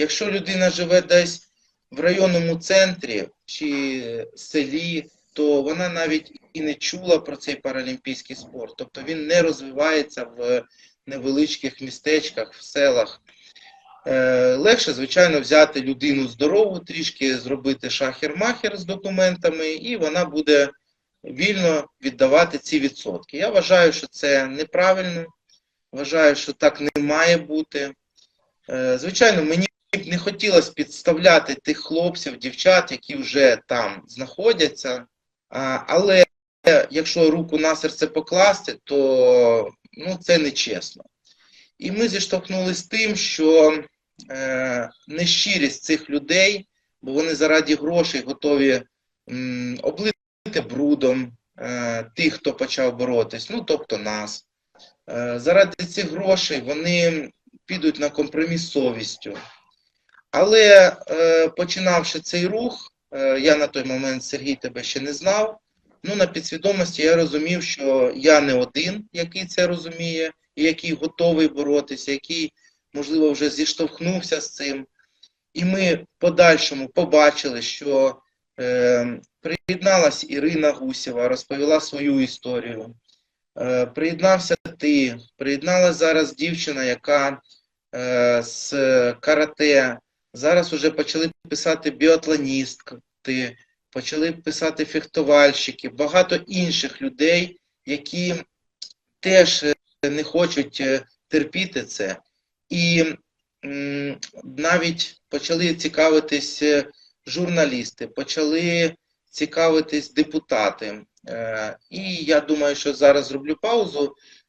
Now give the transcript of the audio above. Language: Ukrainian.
Якщо людина живе десь в районному центрі чи селі, то вона навіть і не чула про цей паралімпійський спорт. Тобто він не розвивається в невеличких містечках, в селах. Е, легше, звичайно, взяти людину здорову, трішки зробити шахер-махер з документами, і вона буде вільно віддавати ці відсотки. Я вважаю, що це неправильно. Вважаю, що так не має бути. Е, Звичайно, мені не хотілося підставляти тих хлопців, дівчат, які вже там знаходяться. Але якщо руку на серце покласти, то ну, це нечесно. І ми зіштовхнулися з тим, що е, нещирість цих людей, бо вони заради грошей готові м, облити брудом е, тих, хто почав боротись, ну тобто нас. Е, заради цих грошей вони підуть на компроміс з совістю. Але е, починавши цей рух, е, я на той момент Сергій тебе ще не знав. Ну, на підсвідомості я розумів, що я не один, який це розуміє, і який готовий боротися, який, можливо, вже зіштовхнувся з цим. І ми в подальшому побачили, що е, приєдналась Ірина Гусєва, розповіла свою історію. Е, приєднався ти, приєдналася зараз дівчина, яка е, з карате. Зараз вже почали писати біатлоністки, почали писати фехтувальщики, багато інших людей, які теж е, не хочуть е, терпіти це. І навіть почали цікавитись е, журналісти, почали цікавитись депутати. І я думаю, що зараз зроблю паузу.